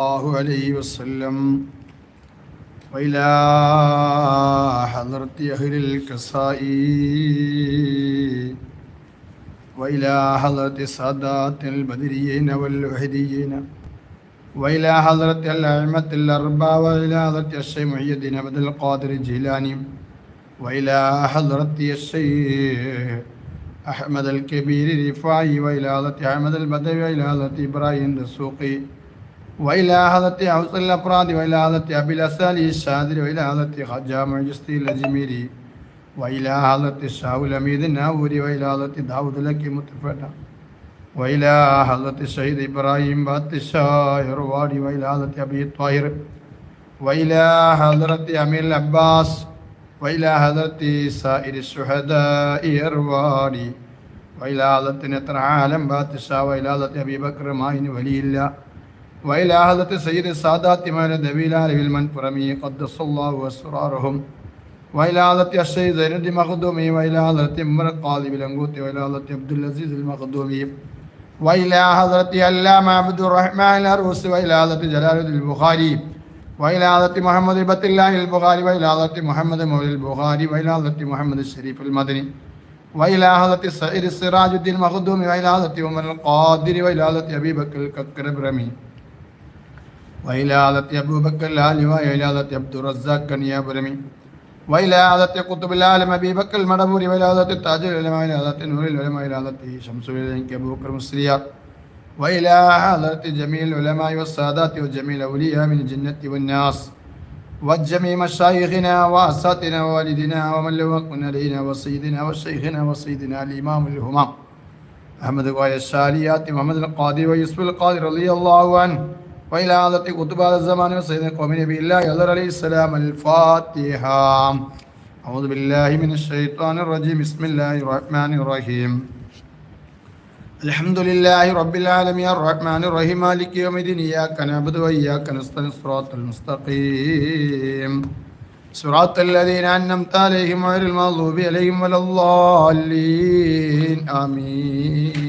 الله عليه وسلم وإلى حضرة أهل الكسائي وإلى حضرة سادات البدريين والوحديين وإلى حضرة الأئمة الأربعة وإلى حضرة الشيخ محي الدين عبد القادر الجيلاني وإلى حضرة الشيخ أحمد الكبير الرفاعي وإلى حضرة أحمد البدوي وإلى حضرة إبراهيم الدسوقي وإلى حضرة حوص الأفراد وإلى حضرة أبي الأسالي الشاذر وإلى حضرة خجا معجستي الأجميري وإلى حضرة الشاو الأميد الناوري وإلى حضرة داود لك متفتا وإلى حضرة الشهيد إبراهيم بات الشاعر وادي وإلى حضرة أبي الطاهر وإلى حضرة أمير العباس وإلى حضرة سائر الشهداء أرواري وإلى حضرة نتر عالم بات الشاه وإلى حضرة أبي بكر ماين ولي الله وإلى حضرة سيد السادات من النبي في المنفرمي قدس الله أسرارهم وإلى حضرة الشيخ زين الدين مخدومي وإلى حضرة عمر القاضي بالأنقوت وإلى حضرة عبد العزيز المخدومي وإلى حضرة علامة عبد الرحمن الأروس وإلى حضرة جلال الدين البخاري وإلى حضرة محمد بن الله البخاري وإلى حضرة محمد مولى البخاري وإلى حضرة محمد الشريف المدني وإلى حضرة سعيد السراج الدين المخدومي وإلى حضرة عمر القادر وإلى حضرة أبي بكر الكربرمي وإلى حضرة أبو بكر الآلي وإلى حضرة عبد الرزاق كنيابرمي وإلى حضرة قطب العالم أبي بكر المدبوري وإلى حضرة تاج العلماء وإلى حضرة نور العلماء وإلى حضرة شمس العلم أبو بكر المصريات وإلى حضرة جميع العلماء والسادات وجميع الأولياء من الجنة والناس. وجميع مشايخنا وأساتنا ووالدنا ومن حق علينا وسيدنا وشيخنا وسيدنا الإمام الهمام. أحمد قاية الشاليات محمد القاضي ويوسف القاضي رضي الله عنه. وإلى عادة قطب هذا الزمان وسيد قوم نبي الله يظهر عليه السلام الفاتحة أعوذ بالله من الشيطان الرجيم بسم الله الرحمن الرحيم الحمد لله رب العالمين الرحمن الرحيم مالك يوم الدين إياك نعبد وإياك نستعين صراط المستقيم صراط الذين أنعمت عليهم غير المغضوب عليهم ولا الضالين آمين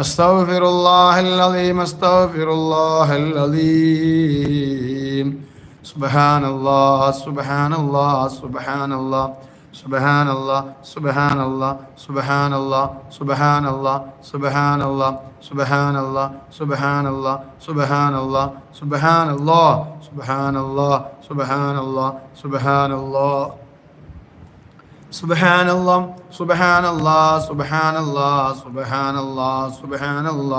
أستغفر الله العظيم أستغفر الله العظيم سبحان الله سبحان الله سبحان الله سبحان الله سبحان الله سبحان الله سبحان الله سبحان الله سبحان الله سبحان الله سبحان الله سبحان الله سبحان الله سبحان الله سبحان الله സുബഹാനല്ലാ സുബഹാനല്ലാ സുബഹാനല്ലാ സുബഹാനല്ലാ സുബഹാനല്ലാ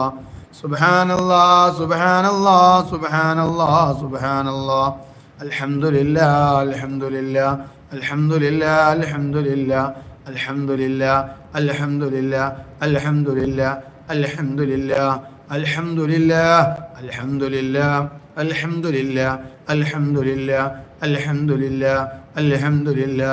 സുബഹാനല്ലാ സുബഹാനല്ലാ സുബഹാനല്ലാ സുബഹാനല്ലാ അൽഹംദുലില്ലാ അൽഹംദുലില്ലാ അൽഹംദുലില്ലാ അൽഹംദുലില്ലാ അൽഹംദുലില്ലാ അൽഹംദുലില്ലാ അൽഹംദുലില്ലാ അൽഹംദുലില്ലാ അൽഹംദുലില്ലാ അൽഹംദുലില്ലാ അൽഹംദുലില്ലാ അൽഹംദുലില്ലാ അൽഹംദുലില്ലാ അൽഹംദുലില്ലാ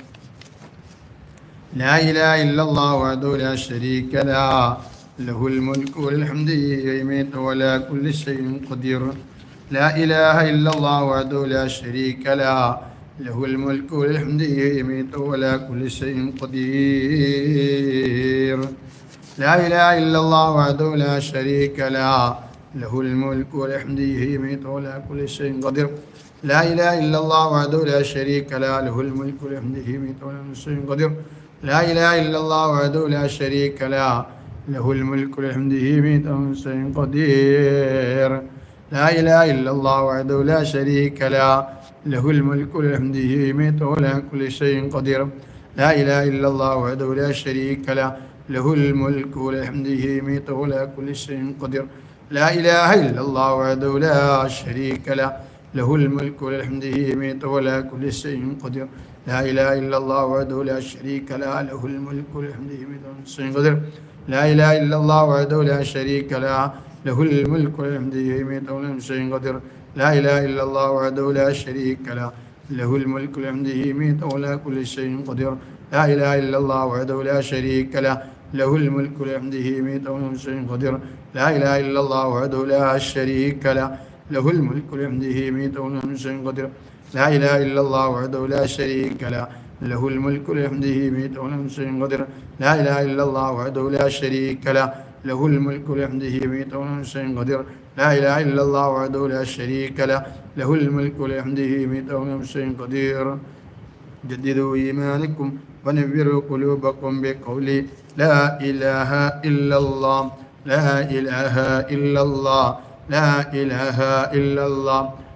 لا إله إلا الله وحده لا شريك له. له الملك والحمد يميت ولا كل شيء قدير. لا إله إلا الله وحده لا شريك له. له الملك والحمد يميت ولا كل شيء قدير. لا إله إلا الله وحده لا شريك له. له الملك والحمد يميت ولا كل شيء قدير. لا إله إلا الله وحده لا شريك له. له الملك والحمد يميت ولا كل شيء قدير. لا إله إلا الله وحده لا شريك له. له الملك والحمد ولا شيء قدير. لا إله إلا الله وحده لا شريك له. له الملك والحمد يميت ولا كل شيء قدير. لا إله إلا الله وحده لا شريك له. له الملك والحمد يميت ولا كل شيء قدير. لا إله إلا الله وحده لا شريك له. له الملك والحمد يميت ولا كل شيء قدير. لا إله إلا الله وحده لا شريك له له الملك والحمد قدير لا إله إلا الله وحده لا شريك له له الملك والحمد شيء قدير لا إله إلا الله وحده لا شريك له له الملك والحمد يميت ولا كل شيء قدير. لا إله إلا الله وحده لا شريك له له الملك والحمد يميت ولا شيء قدير. لا إله إلا الله وحده لا شريك له له الملك والحمد يميت ولا شيء قدير. لا إله إلا الله وحده لا شريك له. له الملك والحمد يميت ولا شيء قدير لا إله إلا الله وحده لا شريك له. له الملك والحمد يميت ولا شيء قدير لا إله إلا الله وحده لا شريك له. له الملك والحمد يميت ولا شيء قدير. جددوا إيمانكم ونبروا قلوبكم بقول لا إله إلا الله. لا إله إلا الله. لا إله إلا الله.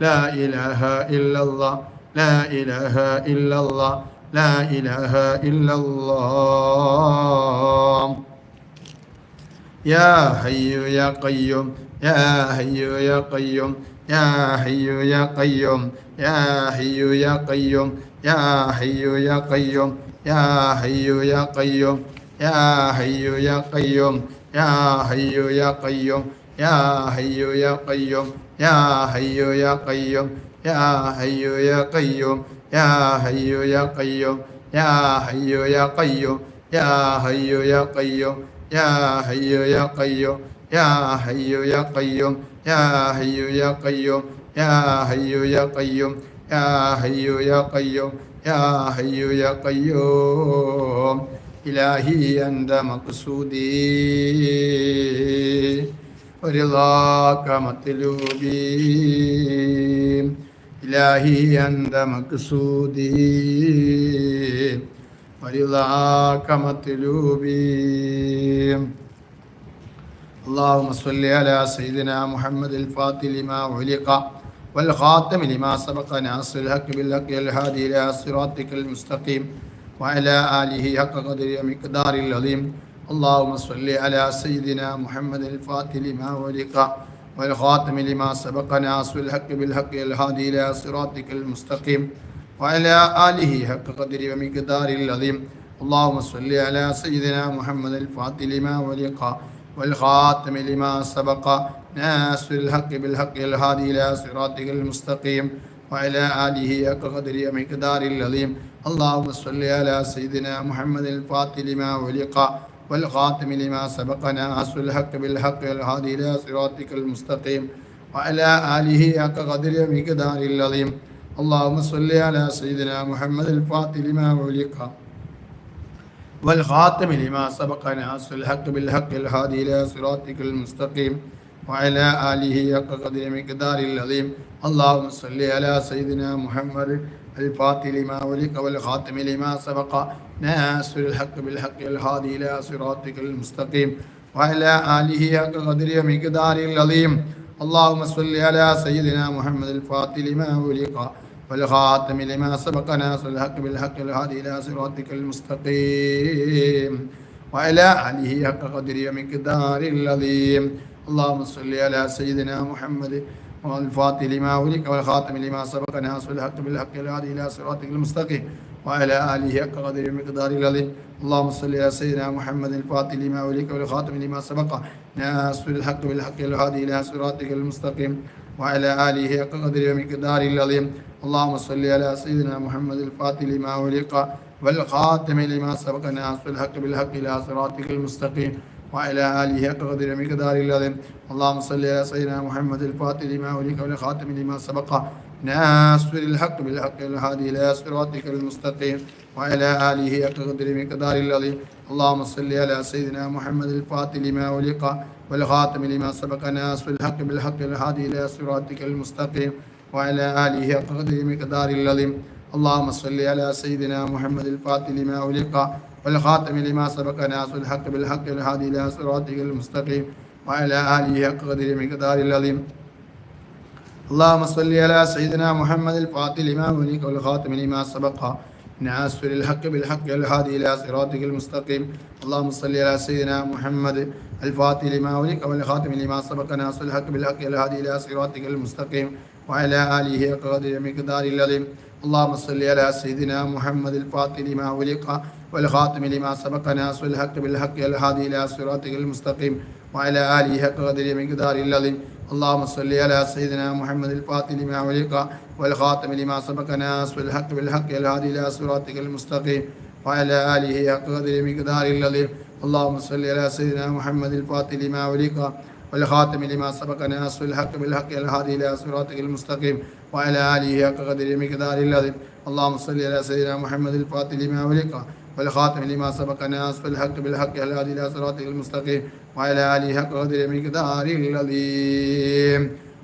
لا إله إلا الله لا إله إلا الله لا إله إلا الله يا حي يا قيوم يا حي يا قيوم يا حي يا قيوم يا حي يا قيوم يا حي يا قيوم يا حي يا قيوم يا حي يا قيوم يا حي يا قيوم يا حي يا قيوم يا حي يا قيوم يا حي يا قيوم يا حي يا قيوم يا حي يا قيوم يا حي يا قيوم يا حي يا قيوم يا حي يا قيوم يا حي يا قيوم يا حي يا قيوم يا حي يا قيوم يا حي يا قيوم إلهي أنت مقصودي ورضاك مطلوبي إلهي أنت مقصودي ورضاك مطلوبي اللهم صل على سيدنا محمد الفاتح لما علق والخاتم لما سبق ناصر الحق بالحق الهادي إلى صراطك المستقيم وعلى آله حق قدر ومقدار العظيم اللهم صل على سيدنا محمد الفاتح لما ولق والخاتم لما سبق ناصر الحق بالحق الهادي إلى صراطك المستقيم وعلى آله حق قدر ومقدار العظيم. اللهم صل على سيدنا محمد الفاتح لما ولق والخاتم لما سبق ناصر الحق بالحق الهادي إلى صراطك المستقيم وعلى آله حق قدر ومقدار العظيم. اللهم صل على سيدنا محمد الفاتح لما ولق والخاتم لما سبق ناصر الحق بالحق الهادي إلى صراطك المستقيم وعلى آله حق قدر ومقدار العظيم اللهم صل على سيدنا محمد الفاتح لما ولق والخاتم لما سبق ناصر الحق بالحق الهادي إلى صراطك المستقيم وعلى آله حق قدر مقدار العظيم اللهم صل على سيدنا محمد الفاتح لما ولق والخاتم لما سبق ناصر الحق بالحق الهادي إلى صراطك المستقيم وعلى آله حق قدر مقدار العظيم اللهم صل على سيدنا محمد الفاتح لما ولق والخاتم لما سبق ناصر الحق بالحق الهادي إلى صراطك المستقيم وعلى آله حق قدر ومقدار العظيم اللهم صل على سيدنا محمد والفاتح لما ولك والخاتم لما سبق ناصر الحق بالحق الهادي إلى صراطك المستقيم وعلى آله حق قدر ومقدار العظيم اللهم صل على سيدنا محمد الفاتح لما ولك والخاتم لما سبق ناصر الحق بالحق الهادي إلى صراطك المستقيم وعلى آله حق قدر ومقدار العظيم اللهم صل على سيدنا محمد الفاتح لما ولق والخاتم لما سبق ناصر الحق بالحق إلى صراطك المستقيم. وعلى آله حق قدر مقدار العظيم اللهم صل على سيدنا محمد الفاتح لما ولك والخاتم لما سبق. ناصر الحق بالحق الهادي إلى صراطك المستقيم. وعلى آله حق قدر مقدار العظيم اللهم صل على سيدنا محمد الفاتح لما ولق والخاتم لما سبق. ناصر الحق بالحق الهادي إلى صراطك المستقيم. وعلى آله حق قدر مقدار العظيم اللهم صل على سيدنا محمد الفاتح لما ولق والخاتم لما سبق ناصر الحق بالحق الهادي إلى صراطك المستقيم وعلى آله حق قدر مقدار العظيم. اللهم صل على سيدنا محمد الفاتح لما ولك والخاتم لما سبق. ناصر الحق بالحق الهادي إلى صراطك المستقيم. اللهم صل على سيدنا محمد الفاتح لما ولك والخاتم لما سبق. ناصر الحق بالحق الهادي إلى صراطك المستقيم وعلى آله قدر مقدار العظيم. اللهم صل على سيدنا محمد الفاتح لما ولق والخاتم لما سبق ناصر الحق بالحق الهادي إلى صراطك المستقيم وعلى آله حق قدر مقدار العظيم. اللهم صل على سيدنا محمد الفاتح لما ولق والخاتم لما سبق ناصر الحق بالحق الهادي إلى صراطك المستقيم وعلى آله حق قدر مقدار العظيم. اللهم صل على سيدنا محمد الفاتح لما ولق والخاتم لما سبق ناصر الحق بالحق الهادي إلى صراطك المستقيم وعلى آله حق قدر مقدار العظيم. اللهم صل على سيدنا محمد الفاتح لما ولق والخاتم لما سبق ناصر الحق بالحق الهادي إلى صراطك المستقيم وعلى آله حق قدر مقدار العظيم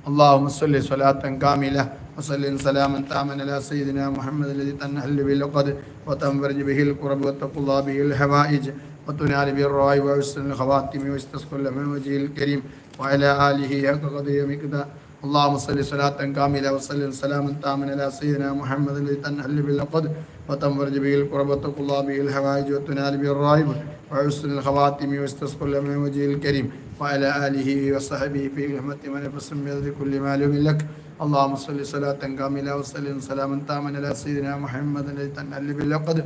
اللهم صل صلاة كاملة وسلم سلاما تاما على سيدنا محمد الذي تنحل به العقد وتنفرج به الكرب وتقضى به الحوائج وتنال به الرعاي ويسر الخواتم ويستسقل من وجهه الكريم وعلى آله حق قدر مقدار اللهم صل صلاة كاملة وسلم سلاما تاما على سيدنا محمد الذي تنحل به العقد وتنفرج به الكرب وتقضى به الحوائج وتنال به الرائب ويسر الخواتم ويستسقل من وجهه الكريم وعلى آله وصحبه في رحمة من نفس بيد كل معلوم لك اللهم صل صلاة كاملة وسلم سلاما تاما على سيدنا محمد الذي تنحل به العقد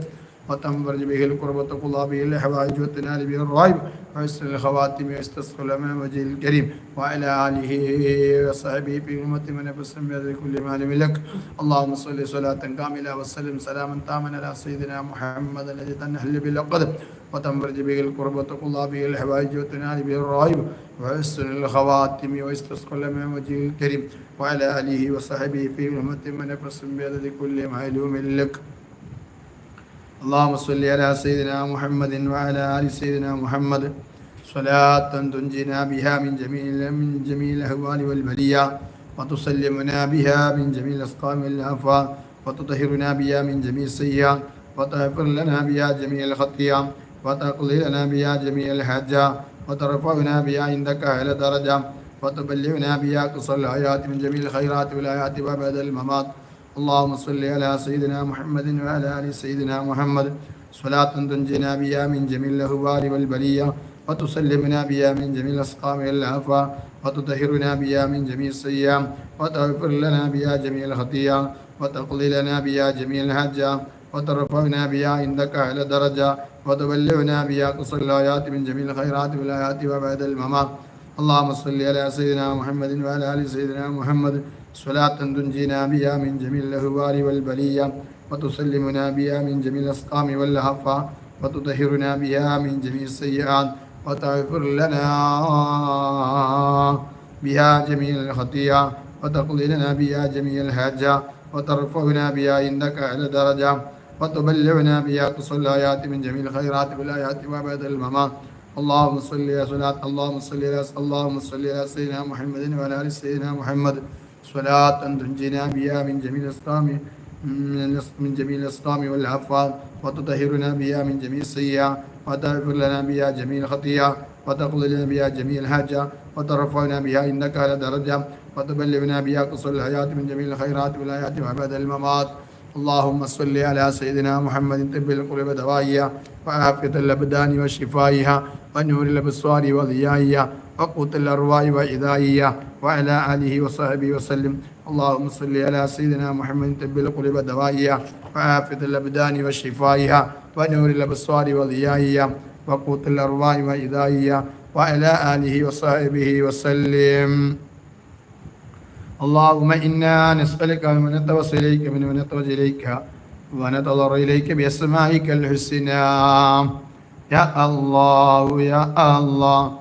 وتنفرج به الكرب وتقضى به الحوائج وتنال به الرائب ويسر الخواتم ويستسقل من وجه الكريم وعلى آله وصحبه في أمة من نفس بيد كل معلوم لك اللهم صل صلاة كاملة وسلم سلاما تاما على سيدنا محمد الذي تنحل به العقد وتنفرج به الكرب وتقضى به الحوائج وتنال به الرائب ويسر الخواتم ويستسقل من وجه الكريم وعلى آله وصحبه في أمة من نفس بيد كل معلوم لك اللهم صل على سيدنا محمد وعلى آل سيدنا محمد. صلاة تنجينا بها من جميع من جميع الأهوال والبلية وتسلمنا بها من جميع الأسقام والآفات وتطهرنا بها من جميع السيئات وتغفر لنا بها جميع الخطيئات وتقضي لنا بها جميع الحاجات وترفعنا بها عندك أعلى درجة وتبلغنا بها قصر الحياة من جميع الخيرات والآيات وبعد الممات. اللهم صل على سيدنا محمد وعلى آل سيدنا محمد. صلاة تنجينا بها من جميع الأهوال والبلية وتسلمنا بها من جميع الأسقام والعافى وتطهرنا بها من جميع السيئات وتغفر لنا بها جميع الخطيئة وتقضي لنا بها جميع الحاجة وترفعنا بها عندك أعلى درجة وتبلغنا بها قصر الآيات من جميع الخيرات والآيات وبعد الممات. اللهم صل على سيدنا محمد وعلى آل سيدنا محمد. صلاة تنجينا بها من جميع الأهوال والبلية وتسلمنا بها من جميع الأسقام واللهفة وتطهرنا بها من جميع السيئات وتغفر لنا بها جميع الخطيئة وتقضي لنا بها جميع الحاجة وترفعنا بها عندك أعلى درجة وتبلغنا بها قصر الآيات من جميع الخيرات والآيات وبعد الممات. اللهم صل صلاة اللهم صل على اللهم صل على سيدنا محمد وعلى آل سيدنا محمد. صلاة تنجينا بها من جميع الأسقام من جميع الأسقام والعفوات وتطهرنا بها من جميع السيئات وتغفر لنا بها جميع الخطيئة وتقضي لنا بها جميع الحاجة وترفعنا بها إنك على درجة وتبلغنا بها قصر الحياة من جميع الخيرات والآيات وعباد الممات. اللهم صل على سيدنا محمد طب القلوب دوائها وعافية الأبدان وشفائها ونور الأبصار وضيائها وقوت الأرواح وإذائها وعلى آله وصحبه وسلم. اللهم صل على سيدنا محمد طب القلوب دوائها وعافية الأبدان وشفائها ونور الأبصار وضيائها وقوت الأرواح وإذائها وعلى آله وصحبه وسلم. اللهم إنا نسألك ونتوسل إليك من ونتوجه إليك ونتضر إليك بأسمائك الحسنى. يا الله يا الله.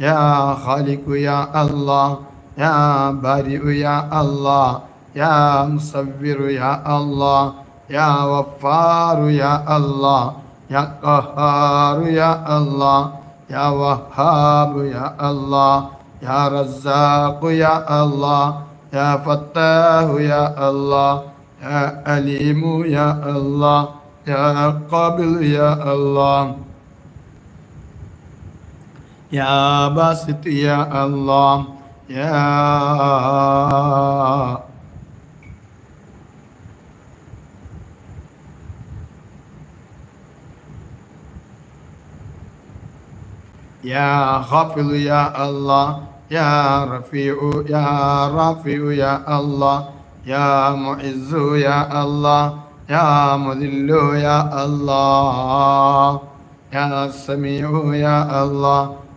يا خالق يا الله يا بارئ يا الله يا مصور يا الله يا وفار يا الله يا قهار يا الله يا وهاب يا الله يا رزاق يا الله يا فتاه يا الله يا عليم يا الله يا قابل يا الله. يا باسط يا الله يا يا خافض يا الله يا رفيع يا رافع يا الله يا معز يا الله يا مذل يا الله يا سميع يا الله.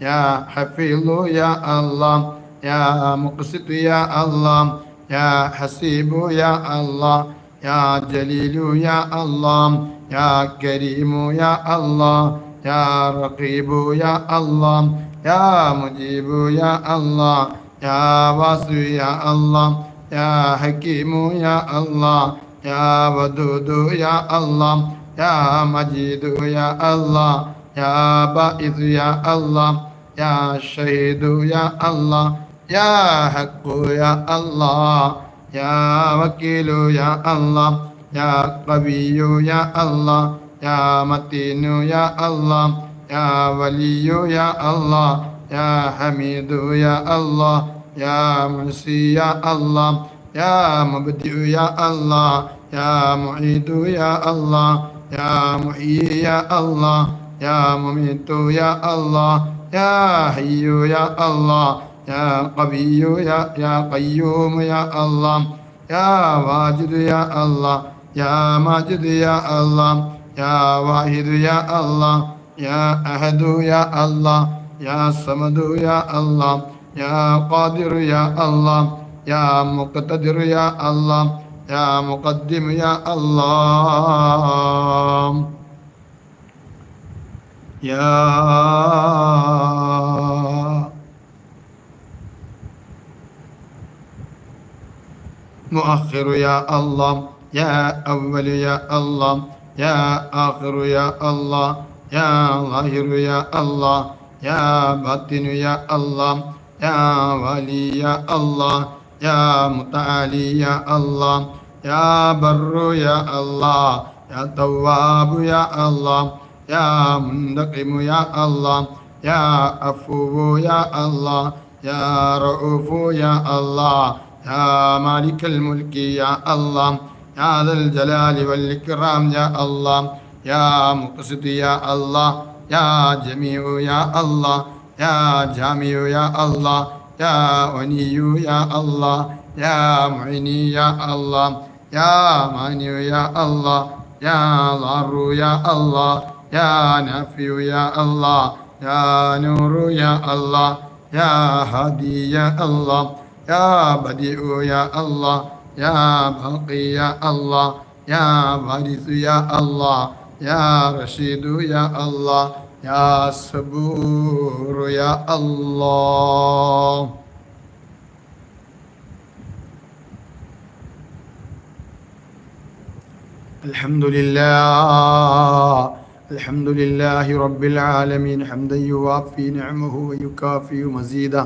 Ya Hafizu Ya Allah Ya Muqsitu Ya Allah Ya Hasibu Ya Allah Ya Celilu Ya Allah Ya Kerimu Ya Allah Ya Rakibu Ya Allah Ya Mucibu Ya Allah Ya Vasu Ya Allah Ya Hakimu Ya Allah Ya Vedudu Ya Allah Ya Macidu Ya Allah Ya Baizu Ya Allah يا شهيد يا الله يا حق يا الله يا وكيل يا الله يا قوي يا الله يا متين يا الله يا ولي يا الله يا حميد يا الله يا مرسي يا الله يا مبدئ يا الله يا معيد يا الله يا محيي يا الله يا مميت يا الله يا حي يا الله يا قوي يا يا قيوم يا الله يا واجد يا الله يا ماجد يا الله يا واحد يا الله يا أحد يا الله يا صمد يا الله يا قادر يا الله يا مقتدر يا الله يا مقدم يا الله يا مؤخر يا الله يا أول يا الله يا آخر يا الله يا ظاهر يا الله يا باطن يا الله يا ولي يا الله يا متعالي يا الله يا بر يا الله يا تواب يا الله يا منتقم يا الله يا عفو يا الله يا رؤوف يا الله يا مالك الملك يا الله يا ذا الجلال والإكرام يا الله يا مقصد يا الله يا جميع يا الله يا جامع يا الله يا وني يا الله يا معيني يا الله يا مانع يا الله يا ضار يا الله يا نافع يا الله يا نور يا الله يا هادي يا الله يا بديع يا الله يا باقي يا الله يا وارث يا الله يا رشيد يا الله يا صبور يا الله. الحمد لله الحمد لله رب العالمين حمدا يوافي نعمه ويكافئ مزيده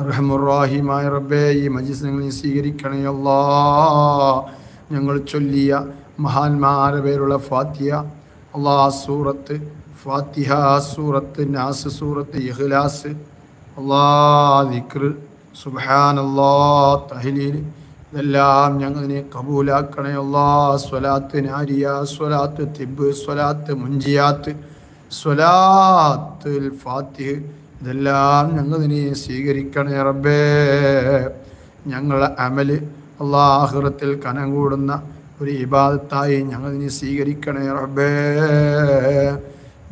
അർഹമുറാഹിമായ റബ്ബേ ഈ മജിസ് നിങ്ങൾ സ്വീകരിക്കണേ അല്ലാ ഞങ്ങൾ ചൊല്ലിയ മഹാന്മാരെ പേരുള്ള ഫാത്തിയ അള്ളാ സൂറത്ത് ഫാത്തിഹ സൂറത്ത് നാസ് സൂറത്ത് ഇഖ്ലാസ് അള്ളാ ദിക്ർ സുബാൻ അല്ലാ തഹലീൽ ഇതെല്ലാം ഞങ്ങളിനെ കബൂലാക്കണേ. അല്ലാ സ്വലാത്ത് നാരിയ സ്വലാത്ത് തിബ് സ്വലാത്ത് മുഞ്ചിയാത്ത് സ്വലാത്ത് ഫാത്തിഹ്. ഇതെല്ലാം ഞങ്ങൾ നീ സ്വീകരിക്കണേ റബ്ബേ. ഞങ്ങളെ അമൽ അള്ളാഹുറത്തിൽ കനം കൂടുന്ന ഒരു ഇബാദത്തായി ഞങ്ങൾ നീ സ്വീകരിക്കണേ റബ്ബേ.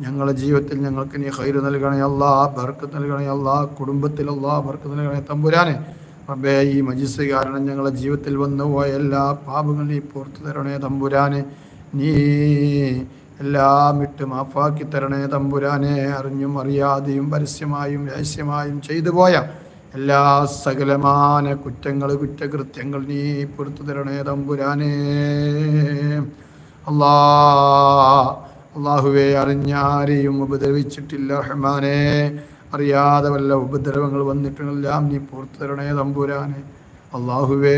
ഞങ്ങളുടെ ജീവിതത്തിൽ ഞങ്ങൾക്ക് നീ ഹൈര് നൽകണേ അല്ലാ ബർക്ക് നൽകണേ അല്ലാ കുടുംബത്തിൽ അല്ലാ ബർക്ക് നൽകണേ തമ്പുരാനെ. റബ്ബേ ഈ മജിസ് കാരണം ഞങ്ങളുടെ ജീവിതത്തിൽ വന്നു പോയ എല്ലാ പാപങ്ങളും നീ പുറത്തു തരണേ തമ്പുരാനെ. നീ എല്ലാം ഇട്ട് മാഫാക്കി തരണേ തമ്പുരാനെ. അറിഞ്ഞും അറിയാതെയും പരസ്യമായും രഹസ്യമായും ചെയ്തു പോയ എല്ലാ സകലമാന കുറ്റങ്ങൾ കുറ്റകൃത്യങ്ങൾ നീ പുറത്തു തരണേ തമ്പുരാനേ. അള്ളാ അള്ളാഹുവെ അറിഞ്ഞാരെയും ഉപദ്രവിച്ചിട്ടില്ല റഹ്മാനെ. അറിയാതെ വല്ല ഉപദ്രവങ്ങൾ വന്നിട്ടുണ്ടെല്ലാം നീ പുറത്തു തരണേ തമ്പുരാനെ. അള്ളാഹുവേ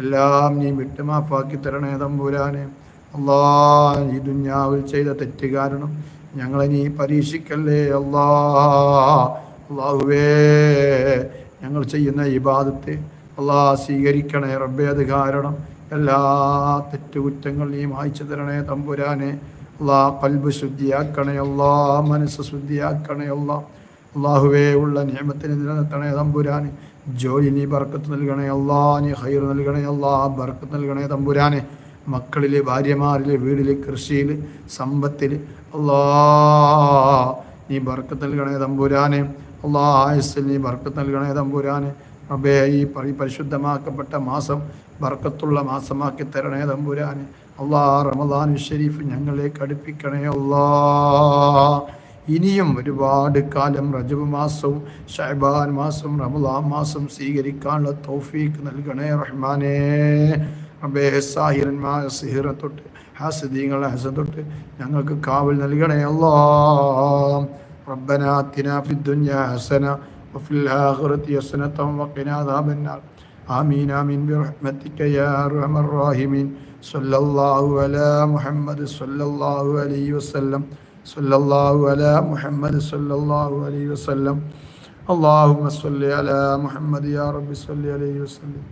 എല്ലാം നീ വിട്ടുമാപ്പാക്കി തരണേ തമ്പുരാനെ. അള്ളാ ഈ ദുഞ്ഞാവിൽ ചെയ്ത തെറ്റ് കാരണം ഞങ്ങളെ നീ പരീക്ഷിക്കല്ലേ അള്ളാ. അള്ളാഹുവേ ഞങ്ങൾ ചെയ്യുന്ന ഇബാദത്തെ അള്ളാ സ്വീകരിക്കണേ റബ്ബേ അത് കാരണം എല്ലാ തെറ്റുകുറ്റങ്ങൾ നീ മായ്ച്ചു തരണേ തമ്പുരാനെ. അള്ളാ കൽബ് ശുദ്ധിയാക്കണയല്ലാ മനസ്സ് ശുദ്ധിയാക്കണയല്ലാ അള്ളാഹുവേ ഉള്ള നിയമത്തിന് നിലനിർത്തണേ തമ്പുരാന്. ജോലി നീ ബർക്കത്ത് നൽകണേ അല്ലാ നീ ഹൈർ നൽകണേ അല്ലാ. ബർക്കത്ത് നൽകണേ തമ്പുരാനെ. മക്കളിൽ ഭാര്യമാരിൽ വീടിൽ കൃഷിയിൽ സമ്പത്തിൽ അല്ലാ നീ ബർക്കത്ത് നൽകണേ തമ്പുരാനെ. അള്ളാ ആയുസ്സിൽ നീ ബർക്കത്ത് നൽകണേ തമ്പുരാനെ. അബേ ഈ പരിശുദ്ധമാക്കപ്പെട്ട മാസം ബർക്കത്തുള്ള മാസമാക്കി തരണേ തമ്പുരാനെ അള്ളാ റമദാൻ ഷരീഫ് ഞങ്ങളെ അടുപ്പിക്കണേ അള്ളാ ഇനിയും ഒരുപാട് കാലം റജബ് മാസവും ഷഹബാൻ മാസം റമദാൻ മാസം സ്വീകരിക്കാനുള്ള തൗഫീക്ക് നൽകണേ റഹ്മാനേ റബ്ബേ സാഹിരന്മാർ സിഹിറ തൊട്ട് ഹാസിദീങ്ങളെ ഹസൻ തൊട്ട് ഞങ്ങൾക്ക് കാവൽ നൽകണേ അല്ലാ ربنا آتنا في الدنيا حسنة وفي الآخرة حسنة وقنا عذاب النار آمين آمين برحمتك يا أرحم الراحمين صلى الله على محمد صلى الله عليه وسلم صلى الله على محمد صلى الله عليه وسلم اللهم صل على محمد يا رب صل عليه وسلم